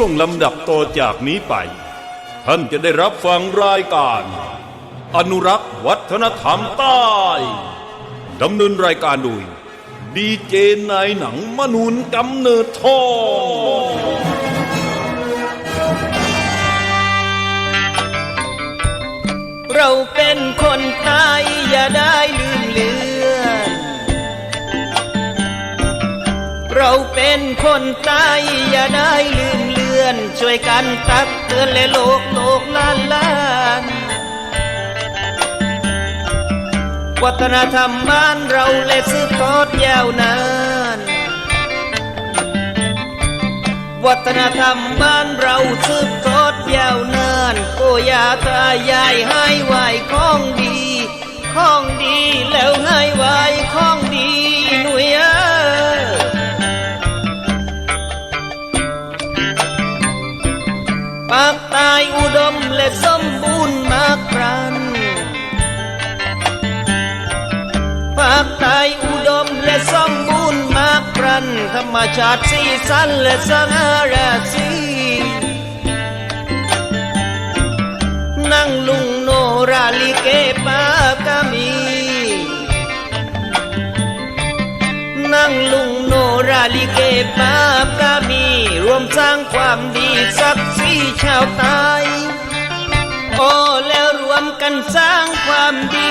ช่วงลำดับต่อจากนี้ไป ท่านจะได้รับฟังรายการ อนุรักษ์วัฒนธรรมใต้ดำเนินรายการโดยดีเจนายหนังมนุนกำเนิดทองเราเป็นคนไทยอย่าได้ลืมเลือน เราเป็นคนไทยอย่าได้ลืมเลือน ช่วยกันตักเตือนและโลกโลกล้านล้านวัฒนธรรมบ้านเราและสืบทอดยาวนาน วัฒนธรรมบ้านเราสืบทอดยาวนานโกยาตายายให้ไหวของดี ของดีแล้วให้ไหวของดีหนุ่ยเอ้ย ปากตายอุดมและสมบูรณ์มากครันภาคใต้อุดมและสมบูรณ์มากพรันธรรมชาติสีสันและสง่าราศีนั่งลุงโนราลิเกปากามีนั่งลุงโนราลิเกปากามี รวมสร้างความดีศักดิ์ศรีชาวไทยโอ้แล้วรวมกันสร้างความดี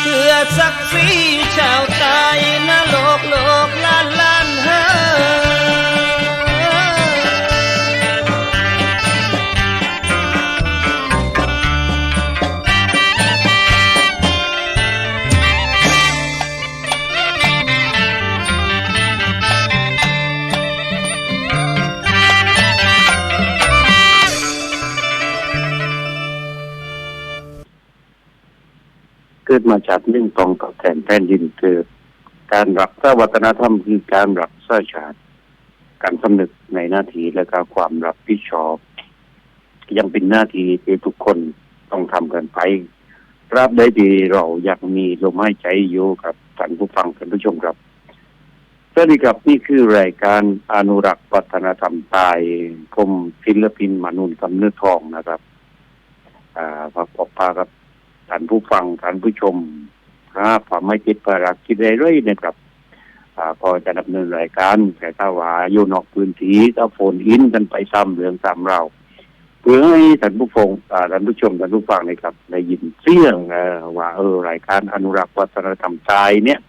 เพื่อศักดิ์ศรีชาวไทยนะโลกโลกล้านล้า มาจากเรื่องตองตอบแทนแผ่นดินคือการรักษาวัฒนธรรมคือการรักษาชาติ การสำนึกในหน้าที่และก็ความรับผิดชอบ ยังเป็นหน้าที่ที่ทุกคนต้องทำกันไปรับได้ดีเราอยากมีลมหายใจอยู่กับท่านผู้ฟังท่านผู้ชมครับสวัสดีครับนี่คือรายการอนุรักษ์วัฒนธรรมใต้ผมศิลปินมนุนกำเนิดทองนะครับ อ่าฝากปอกปากับ ท่านผู้ฟังท่านผู้ชมถ้าความไม่คิดประรักคิดเรื่อยๆนะครับอพอจะดำเนินรายการแต่ถ้าว่าอยู่นอกพื้นที่ก็โฟนอินกันไปซ้ำเรื่องซ้ำเราเพื่อให้ท่านผู้ฟังท่านผู้ชมท่านผู้ฟังนะครับได้ยินเสียงว่าเออรายการอนุรักษ์วัฒนธรรมไทยเนี่ย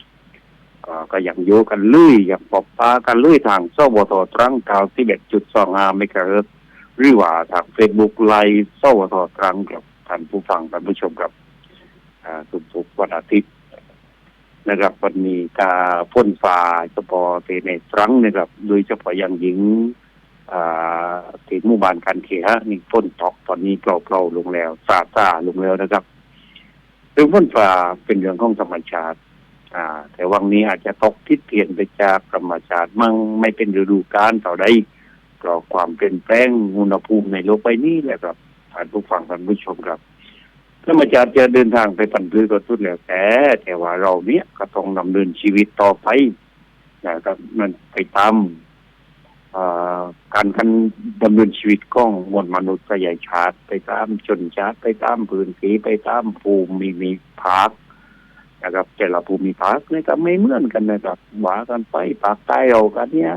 ก็ก็ยังโยกันเลื่อยอย่างปอบปากันเลื่อยทางสวทตรังเก้าสิบเอ็ดจุดสองห้าเมกะเฮิรหรือว่าทางเฟซบุ๊กไลฟ์สวทตรังกับท่านผู้ฟังท่านผู้ชมครับ อ่าสุกวันอาทิตย์นะครับวันนี้กาพ่นฟ้าเฉพาะในตรังนะครับ โดยเฉพาะอย่างยิ่งอ่าที่หมู่บ้านกันเคฮะนี่พ่นตกตอนนี้เปล่าๆลงแล้วซาซาลงแล้วนะครับเรื่องพ่นฟ้าเป็นเรื่องของธรรมชาติ อ่า แต่วังนี้อาจจะตกทิศเปลี่ยนไปจากธรรมชาติมั่งไม่เป็นฤดูกาลต่อใดเพราะความเปลี่ยนแปลงอุณหภูมิในโลกใบนี้แหละครับท่านผู้ฟังท่านผู้ชมครับ ธรรมชาติจะเดินทางไปปั่นพื้นก็ทุดแล้วแต่แต่ว่าเราเนี้ยก็ต้องดำเนินชีวิตต่อไปนะครับมันไปตามการกันดำเนินชีวิตของมวลมนุษย์ใหญ่ชาติ ไปตามชนชาติ ไปตามพื้นที่ไปตามภูมิมีภาคนะครับแต่ละภูมิภาคนี่ก็ไม่เหมือนกันนะครับหวากันไปภาคใต้เรากันเนี่ย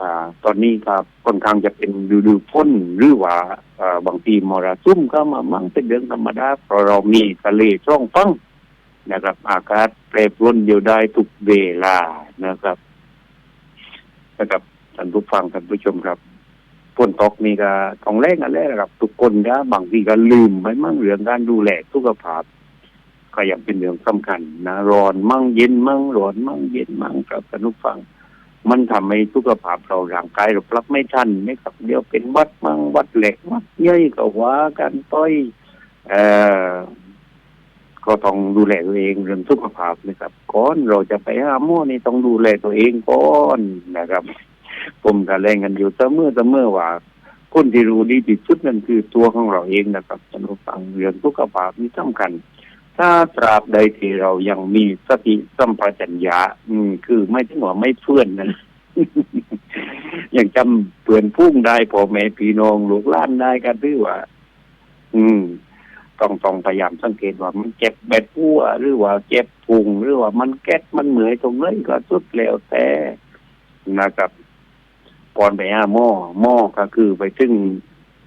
อ่าตอนนี้ครับค่อนข้างจะเป็นฤดูฝนหรือว่าอ่าบางทีมรสุมก็มามั่งเป็นเรื่องธรรมดาเพราะเรามีทะเลช่องฟังนะครับ อากาศแปรปรวนเดียวได้ทุกเวลานะครับนะครับท่านผู้ฟังท่านผู้ชมครับฝนตกนี่ก็ต้องแรงกันแล้วนะครับ ทุกคนนะบางทีก็ลืมไปมั่งเรื่องการดูแลสุขภาพก็ยังเป็นเรื่องสำคัญนะร้อนมั่งเย็นมั่งร้อนมั่งเย็นมั่งครับท่านผู้ฟัง มันทำให้สุขภาพเราร่างกายเราปรับไม่ทันไม่ครับ เดี๋ยวเป็นวัดมั่งวัดเหล็กวัดย่อยก็ว่ากันต้อยเอ่อก็ต้องดูแลตัวเองเรื่องสุขภาพนะครับก่อนเราจะไปหาหมอนี่ต้องดูแลตัวเองก่อนนะครับ ผมก็แรงกันอยู่เสมอเสมอว่าคนที่รู้ดีที่สุดนั่นคือตัวของเราเองนะครับท่านผู้ฟังเรื่องสุขภาพนี่สำคัญ ถ้าตราบใดที่เรายังมีสติสัมปชัญญะอืม คือไม่ถึงว่าไม่เพื่อนนะยังจำเปื่อนพุ่งได้พ่อแม่พี่น้องลูกล้านได้กันหรือว่า อืม ต้องต้องพยายามสังเกตว่า มันเจ็บแบดปัวหรือว่าเจ็บพุงหรือว่ามันแก๊สมันเหนื่อยตรงไหนก็สุดแล้วแต่นะครับก่อนไปหาหม้อหม้อก็คือไปถึง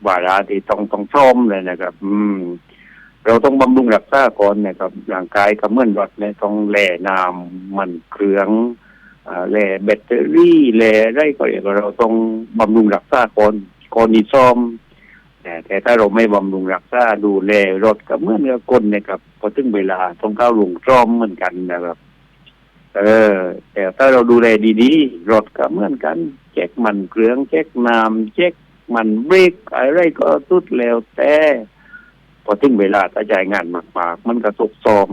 วาระที่ต้องต้องซ่อมเลยนะครับ อืม เราต้องบำรุงรักษาก่อนนะครับร่างกายก็เหมือนรถเนี่ยต้องแล่น้ำมันเครื่องอ่าแล่แบตเตอรี่แล่อะไรก็อย่างเราต้องบำรุงรักษาก่อนก่อนที่ซ่อมแต่ถ้าเราไม่บำรุงรักษาดูแลรถก็เหมื่อนกับคนเนะครับพอถึงเวลาต้องเข้าลงซ่อมเหมือนกันนะครับ เออ แต่ถ้าเราดูแลดีๆรถก็เหมือนกันเช็คมันเครื่องเช็คน้ำเช็คมันเบรกอะไรก็สุดแล้วแต่ พอถึงเวลาถ้าจ่ายงานมากๆ มันก็ตกซอม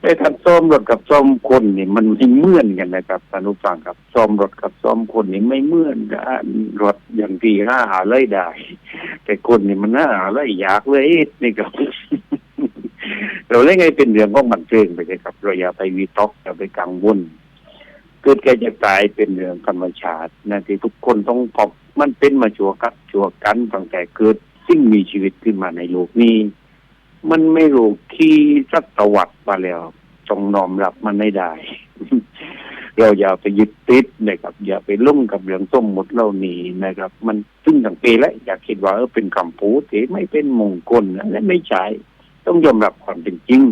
แต่ถ้าซ่อมรถกับซ่อมคนนี่มันไม่เหมือนกันนะครับท่านผู้ฟังครับซ่อมรถกับซ่อมคนนี่ไม่เหมือนกันรถอย่างที่ห้าหาเลยได้ แต่คนนี่มันน่าอะไรอยากเลยนี่ครับ เราเล่นไงเป็นเรื่องของบันเทิงไปเลยครับเราอย่าไปวีตอกอย่าไปกังวลเกิดแก่จะตายเป็นเรื่องธรรมชาตินะที่ทุกคนต้องพบมันเป็นมาชัวกับชัวกันตั้งแต่เกิด สิ่งมีชีวิตขึ้นมาในโลกนี้ มันไม่รู้ขี้สัตวัดมาแล้วต้องนอมรับมันไม่ได้ เราอย่าไปยึดติดนะครับ อย่าไปลุ่มกับเรื่องส้มหมดเหล่านี้นะครับ มันซึ่งตั้งปีแล้วอยากคิดว่าเออเป็นคำพูดที่ไม่เป็นมงคลและไม่ใช่ต้องยอมรับความเป็นจริง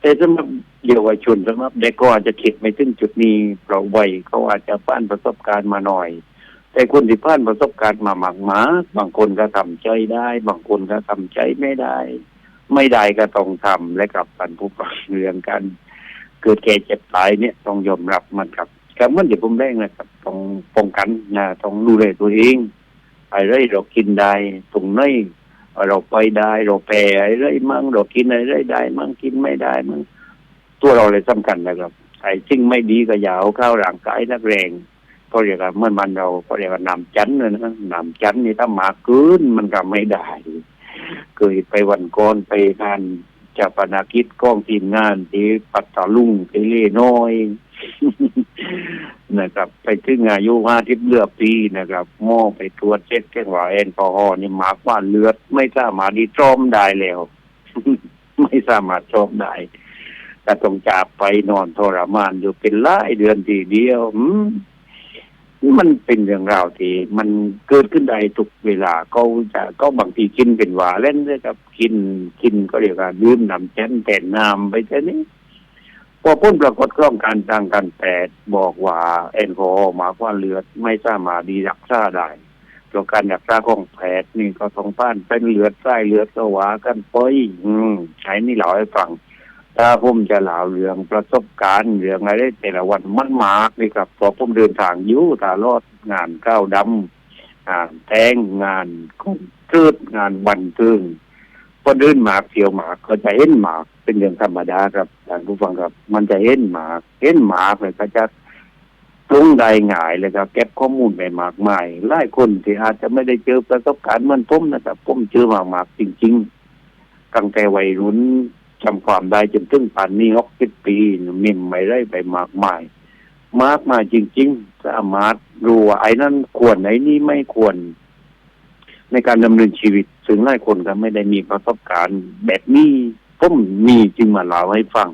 แต่สำหรับเยาวชนสำหรับเด็กก็อาจจะคิดไม่ถึงจุดนี้เพราะวัยเขาอาจจะผ่านประสบการณ์มาหน่อย แต่คนที่ผ่านประสบการณ์มาหมากมาบางคนก็ทำใจได้ บางคนก็ทำใจไม่ได้ ไม่ได้ก็ต้องทำและกลับปันผู้ฟังเรื่องกัน เกิดแก่เจ็บตายเนี่ยต้องยอมรับมันครับกับเมื่อเดี๋ยวผมแรกนะครับต้องป้องกันนะต้องดูแลตัวเองอะไรเรากินได้ตรงไหนเราไปได้เราแพ้อะไรมั่งเรากินอะไรได้ มั่งกินไม่ได้มั่งตัวเราเลยสำคัญนะครับไอ้สิ่งไม่ดีก็ยาเอาเข้าร่างกายนักแรง ก็เรียกว่าเมื่อมันเราก็เรียกว่านำจันเลยนะนำจันนี่ถ้ามาเกินมันก็ไม่ได้เคยไปวันก่อนไปงานจะปนากิจกล้องทีมงานที่ปัตตาลุงไปเล่น้อยนะครับ ไปถึงอายุห้าทิพเลือปีนะครับหม้อไปตรวจเช็คแก้งว่าแอลกอฮอล์นี่หมากว่าเลือด ไม่สามารถดีตรอมได้แล้ว ไม่สามารถตรอมได้แต่ต้องจากไปนอนทรมานอยู่เป็นหลายเดือนทีเดียวอื มันเป็นเรื่องราวที่มันเกิดขึ้นได้ทุกเวลาก็จะก็บางทีกินเป็นหวาเล่นด้วยครับกินกินก็เรียกว่าดื่มน้ำแช่นแต่น้ำไปแค่นี้พอพ้นปรากฏกล้องการทางการแพทย์บอกว่าแอลกอฮอล์หมากว่าเลือดไม่สามารถดีรักษาได้ตัวการรักษาของแพทย์นี่ก็ต้องป้านเป็นเลือดไส้เลือดก็ว่ากันไปอืมใช้นี่เล่าให้ฟัง ถ้าผมจะเล่าเรื่องประสบการณ์เรื่องอะไรแต่ละวันมันมากเลยครับพอผมเดินทางอยู่ตลอดงานก้าวดำงานแทงงานคอนเสิร์ตงานบันเทิงพอเดินหมากเที่ยวหมากก็จะเห็นหมากเป็นเรื่องธรรมดาครับท่านผู้ฟังครับ มันจะเห็นหมากเห็นหมากเลยก็จะปรุงได้ง่ายเลยครับ เก็บข้อมูลไปมากมายหลายคนที่อาจจะไม่ได้เจอประสบการณ์เหมือนผมนะครับผมเจอมากมากๆจริง ๆ ตั้งแต่วัยรุ่น จำความได้จนถึงป่านนี้หกสิบปีมิมไม่ได้ไปมากมาย มากมายจริง ๆ สามารถรู้ว่าไอ้นั้นควรไอ้นี้ไม่ควร ในการดำเนินชีวิตถึงหลายคนก็ไม่ได้มีประสบการณ์แบบนี้ผมมีจึงมาเล่าให้ฟัง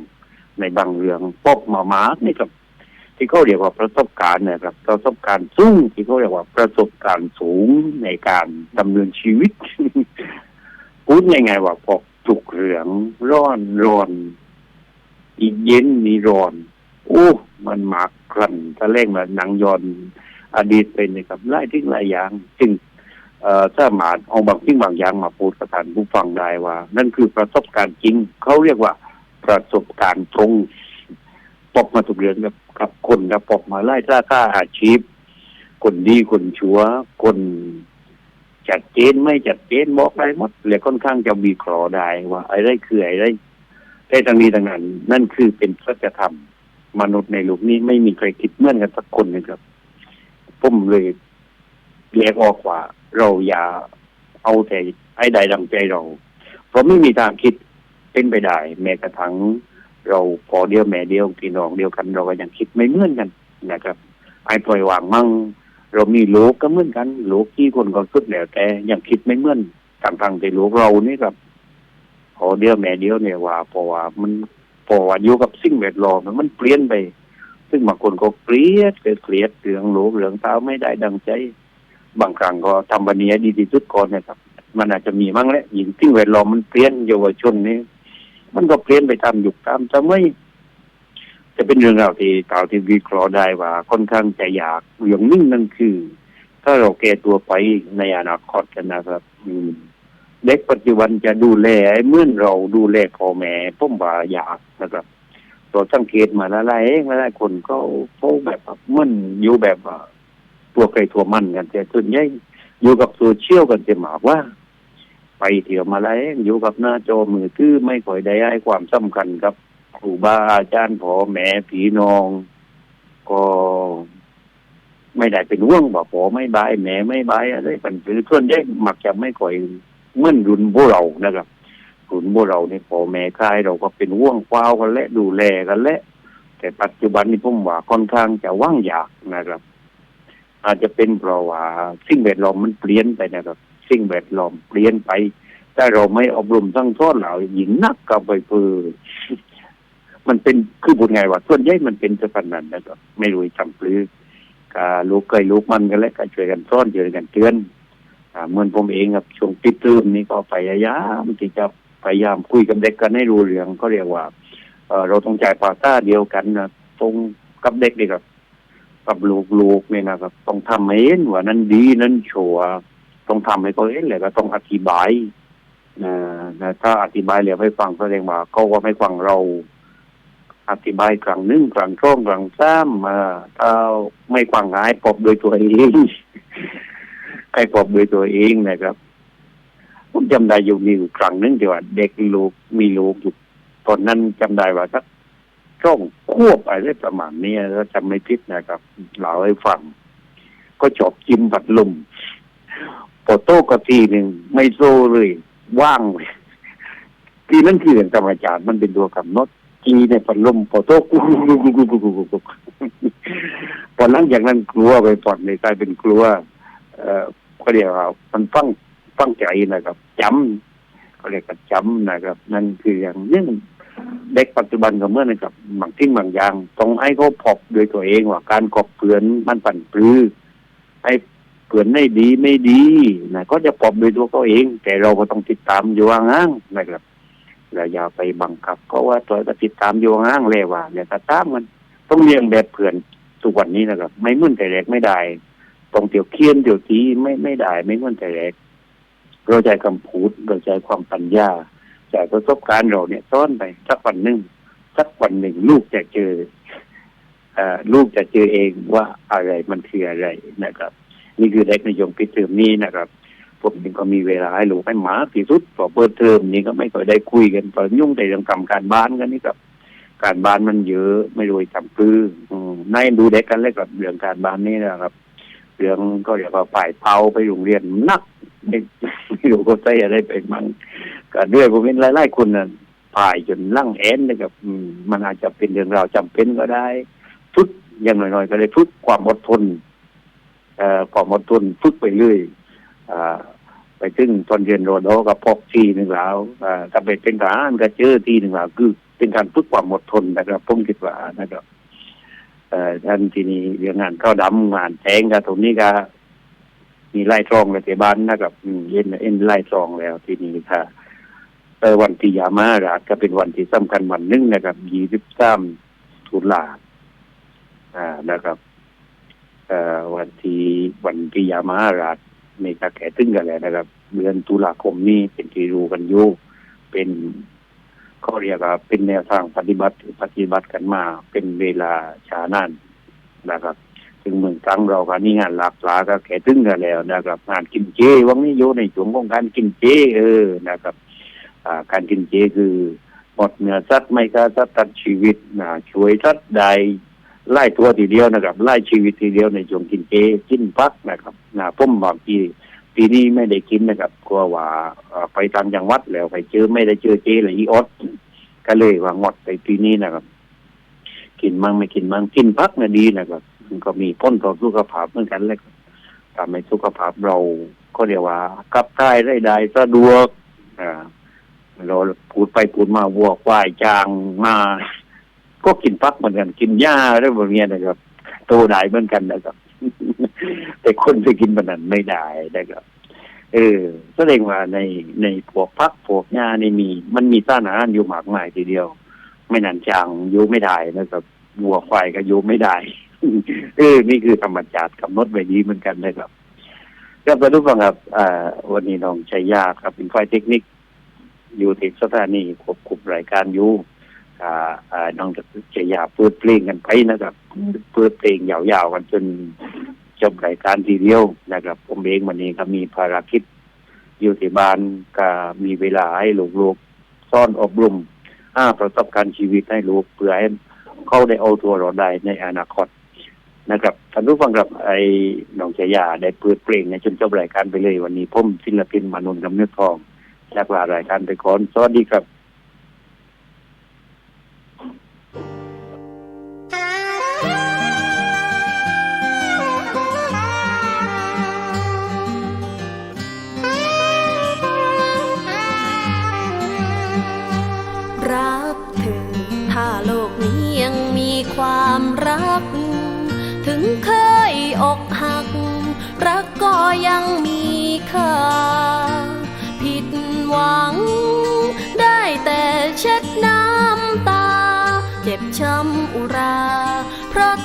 ในบางเรื่องพบมามานี่ครับ ที่เขาเรียกว่าประสบการณ์เนะครับ ประสบการณ์สูงที่เขาเรียกว่าประสบการณ์สูงในการดำเนินชีวิตพูดง่ายๆว่าพอ ถูกเหลืองร้อนร้อน อีกเย็นมีร้อนโอ้มันหมากกลั่นถ้าเล่งแบบหนังยอนอดีตเป็นนะครับหลายทิ้งหลายอย่างจึงเอ่อสามารถเอาบางสิ่งบางอย่างมาพูดกับท่านผู้ฟังได้ว่า นั่นคือประสบการณ์จริง เขาเรียกว่าประสบการณ์ตรงปอบมาทุกเรื่องกับกับคนกับปอบมาไล่ล่าค่าอาชีพ คนดีคนชัวคน จัดเจนไม่จัดเจนบอกได้หมดเลยค่อนข้างจะมีครอได้ว่าไอะไรคืออะไรแต่ทางนี้ทางนั้น นั่นคือเป็นสัจธรรมมนุษย์ในโลกนี้ไม่มีใครคิดเหมือนกันสักคนนะครับผมเลยแยกออกว่า เราอย่าเอาแต่ให้ใดดังใจเรา เพราะไม่มีทางคิดเป็นไปได้ แม้กระทั่งเราพอเดียวแม่เดียวพี่น้องเดียวกันเราก็ยังคิดไม่เหมือนกันนะครับให้ปล่อยวางมั่ง เรามีโลกก็เหมือนกัน โลกที่คนก็สุดแล้วแต่ยังคิดไม่เหมือนทางทางแต่โลกเรานี่ครับพอเดียวแม่เดียวเนี่ยว่าพราะว่ามันพอว่าอยู่กับสิ่งแวดล้อมมันเปลี่ยนไป ซึ่งบางคนก็เกลียดเกลียดเรื่องโลกเรื่องเท้าไม่ได้ดังใจ บางครั้งก็ทำบันนี้ดีที่สุดก่อนนะครับ มันอาจจะมีมั่งแหละยิ่งสิ่งแวดล้อมมันเปลี่ยนเยาวชนนี่มันก็เปลี่ยนไปตามยุคตามสมัย จะเป็นเรื่องราวที่กล่าวที่วิเคราะห์ได้ว่าค่อนข้างจะอยากเรื่องหนึงนั่นคือ ถ้าเราแก่ตัวไปในอนาคตกันนะครับเด็กปัจจุบันจะดูแลให้เมื่อนเราดูแลพ่อแม่ผมว่ายากนะครับตัวสังเกตมาหลายๆหลายๆคนก็เขาแบบมันอยู่แบบตัวใครตัวมันกันแต่ส่วนใหญ่อยู่กับโซเชียลกันจะหมากว่า ไปเที่ยวมาแล้วอยู่กับหน้าจอมือถือไม่ค่อยได้ให้ความสำคัญกับ ครูบาอาจารย์พ่อแมผีน้อง ก็ไม่ได้เป็นห่วงว่าพ่อไม่บายแม่ไม่บายอะไรเปันคือส่วนใหญ่มักจะไม่ค่อยเมื่อนรุนพวกเรานะครับรุนพวกเราเนี่ยพ่อแม่คายเราก็เป็นห่วงเฝ้าวกันและดูแลกันและแต่ปัจจุบันนี้ผมว่าค่อนข้างจะว่างอยากนะครับ อาจจะเป็นเพราะว่าสิ่งแวดล้อมมันเปลี่ยนไปนะครับ สิ่งแวดล้อมเปลี่ยนไป ถ้าเราไม่อบรมสั่งสอนเรายิ่งนักกับไปเพื่อ มันเป็นคือพูดไงว่าส่วนใหญ่มันเป็นจะพันนั้นนะครับไม่รู้จำปลือกาลูกเคยลูกมันกันแล้วก็ช่วยกันซ่อนช่วยกันเตือนเหมือนผมเองครับช่วงปิดเทอมนี้ก็พยายามที่จะพยายามคุยกับเด็กกันให้รู้เรื่องก็เรียกว่าเราต้องจ่ายภาษาเดียวกันนะตรงกับเด็กนี่ครับกับลูกๆเนี่ยนะครับ ต้องทำให้เห็นว่านั้นดีนั้นชั่วต้องทำให้เขาเห็นเลยก็ต้องอธิบายนะนะถ้าอธิบายแล้วไม่ฟังแสดงว่าเขาก็ไม่ฟังเรา อธิบายครั้งหนึ่งครั้งสองครั้งสามมาถ้าไม่ฟังหายปอบโดยตัวเองให้ปอบโดยตัวเองนะครับ ผมจำได้อยู่มีอยู่ครั้งหนึ่งที่ว่าเด็กลูกมีลูกอยู่ตอนนั้นจำได้ว่าสักช่องควบอะไรประมาณนี้แล้วจำไม่ผิดนะครับเล่าให้ฟัง ก็จอบจิ้มบัดลมพอโต้ก็ทีหนึ่งไม่โซเลย ว่างเลยทีนั้นคือเรื่องธรรมชาติมันเป็นตัวกำหนด กีเนี่ยผ่อนลมพอต๊กุ๊กกุ๊กกุ๊กกุ๊กกุ๊กพอหลังจากนั้นกลัวไปปอดในยกลายเป็นกลัว เอ่อก็เรียกว่ามันฟังฟังใจนะครับจำเขาเรียกว่าจำนะครับ นั่นคืออย่างนึ่งเด็กปัจจุบันกับเมื่อนะครับบางทิ้งบางอย่างต้องให้เขาพบโดยตัวเองว่าการกอบเกลือนมันปั่นปลือให้เกลือนไม่ดีไม่ดีนะก็จะพบโดยตัวเขาเอง แต่เราก็ต้องติดตามอยู่ว่างั้นนะครับ เราอย่าไปบังคับก็ว่าตัวก็ติดตามโยงห้างเลยว่าเนี่ยก็ตามมันต้องเลี้ยงแบบเพื่อนทุกวันนี้นะครับ ไม่มื่นแต่แรกไม่ได้ต้องเตียวเคียนเตียวทีไม่ไม่ได้ ไม่มื่นแต่แรกเราใจคำพูดเราใจความปัญญาใจประสบการณ์เราเนี่ยซ้อนไปสักวันหนึ่งสักวันหนึ่งลูกจะเจออ่อลูกจะเจอเองว่าอะไรมันคืออะไรนะครับ นี่คือเด็กในยมพิเทอมนี้นะครับ ผมเองก็มีเวลาให้ลูกให้หมาที่สุดพอเปิดเทอมนี้ก็ไม่ค่อยได้คุยกันตอนยุ่งแต่เรื่องทำการบ้านกันนี่กับ การบ้านมันเยอะไม่รู้จะทำพื้อืมนายดูเด็กกันเลยกับเรื่องการบ้านนี่นะครับ เรื่องก็เรียกว่าฝ่ายเผาไปโรงเรียนนักไม่ไม่รู้เขาใจอะไรไปมั้งก็ด้วยผมเห็นหลายๆคนน่ะผ่ายจนลั่งแอนนะครับมันอาจจะเป็นเรื่องราวจำเป็นก็ได้ฝึกอย่างน้อยๆก็เลยฝึกความอดทนเอ่อความอดทนฝึกไปเรื่อย ไปถึงตอนเรียนโรโดก็พบทีหนึ่งแล้วถ้าไปเป็นทหารก็เจอทีหนึ่งแล้วคือเป็นการฝึกความอดทนนะครับผมคิดว่านะครับท่านที่นี่เรื่องงานเข้าดำงานแทงกับตรงนี้ก็มีไล่ทรองเลยที่บ้านนะครับเอ็นเอ็นไล่ทรองแล้วที่นี่ค่ะเออวันที่ยามาราชก็เป็นวันที่สำคัญวันหนึงนะครับยี่สิบสามตุลาอ่านะครับวันที่วันที่ยามาราช ในกาแก่ตึ้งกันแหละนะครับ เดือนตุลาคมนี้เป็นที่รู้กันอยู่เป็นเขาเรียกว่าเป็นแนวทางปฏิบัติปฏิบัติกันมาเป็นเวลาช้านานนะครับ ซึ่งเมืองตรังเราก็นี่งานหลากหลายก็แก่ตึ้งกันแล้วนะครับงานกินเจวันนี้อยู่ในช่วงของการกินเจเออนะครับอ่าการกินเจคือหมดเนื้อสัตว์ไม่ฆ่าสัตว์ตัดชีวิตนะช่วยสัตว์ใด ไล่ตัวทีเดียวนะครับไล่ชีวิตทีเดียวในช่วงกินเจกินพักนะครับนะผมบางทีปีนี้ไม่ได้กินนะครับกลัวว่าไปตามจังหวัดแล้วไปเจอไม่ได้เจอเจเลยอีออดก็เลยว่างดไปปีนี้นะครับ กินมั่งไม่กินมั่งกินพักนะดีนะครับมันก็มีพ้นต่อสุขภาพเหมือนกันเลยทำให้สุขภาพเราก็เรียกว่ากับใต้ได้ได้สะดวกอ่าเราพูดไปพูดมาวัวควายจางมา ก็กินพักเหมือนกัน กินหญ้าอะไรแบบนี้นะครับโตได้เหมือนกันนะครับ แต่คนจะกินมันนั้นไม่ได้นะครับ เออแสดงว่าในในพวกพักพวกหญ้านี่มี มันมีสารอาหารอยู่มากมายทีเดียว ไม่นานจางอยู่ไม่ได้นะครับวัวควายก็อยู่ไม่ได้ เออ นี่คือธรรมชาติกำหนดไว้ดีเหมือนกันนะครับครับท่านผู้ฟังครับอ่าวันนี้น้องชัยยาครับเป็นฝ่ายเทคนิค อยู่ที่สถานีควบคุมรายการอยู่ น้องชัยยาเปิดเพลงกันไปนะครับเปิดเพลงยาวๆกันจนจบรายการทีเดียวนะครับ ผมเองวันนี้ก็มีภารกิจอยู่ที่บ้านก็มีเวลาให้ลูกๆซ่อนอบรมห้าประสบการณ์ชีวิตให้ลูกเพื่อให้เขาได้เอาตัวเราได้ในอนาคตนะครับท่านผู้ฟังครับไอ้น้องชายาได้เปิดเพลงในจนจบรายการไปเลยวันนี้ผมศิลปินมานนท์กำเนิดทองจากลารายการไปก่อนสวัสดีครับ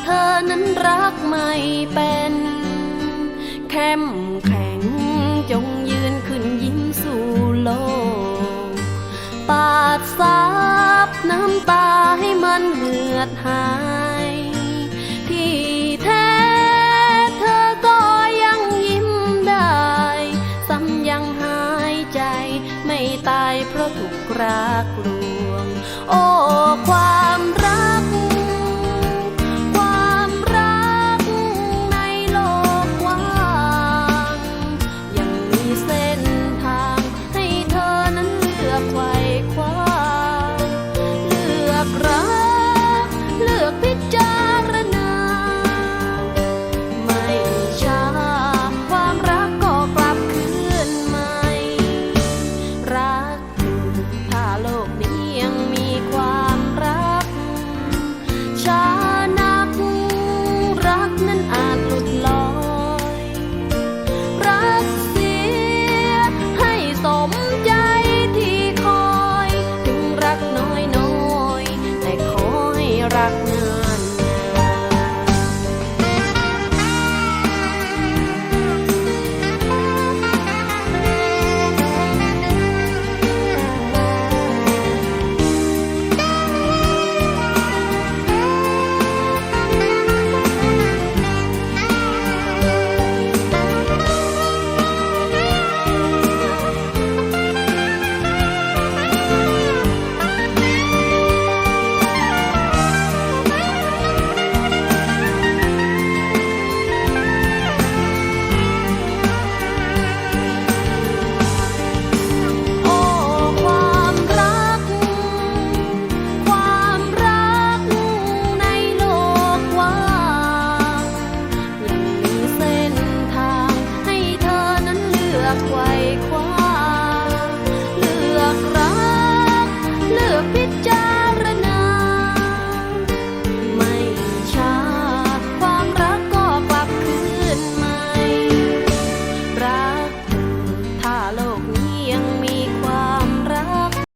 เธอนั้นรักไม่เป็น เข้มแข็งจงยืนขึ้นยิ้มสู่โลก ปาดซับน้ำตาให้มันเหือดหาย ที่แท้เธอก็ยังยิ้มได้ซ้ำยังหายใจไม่ตายเพราะถูกรักลวง โอ้ความ คอ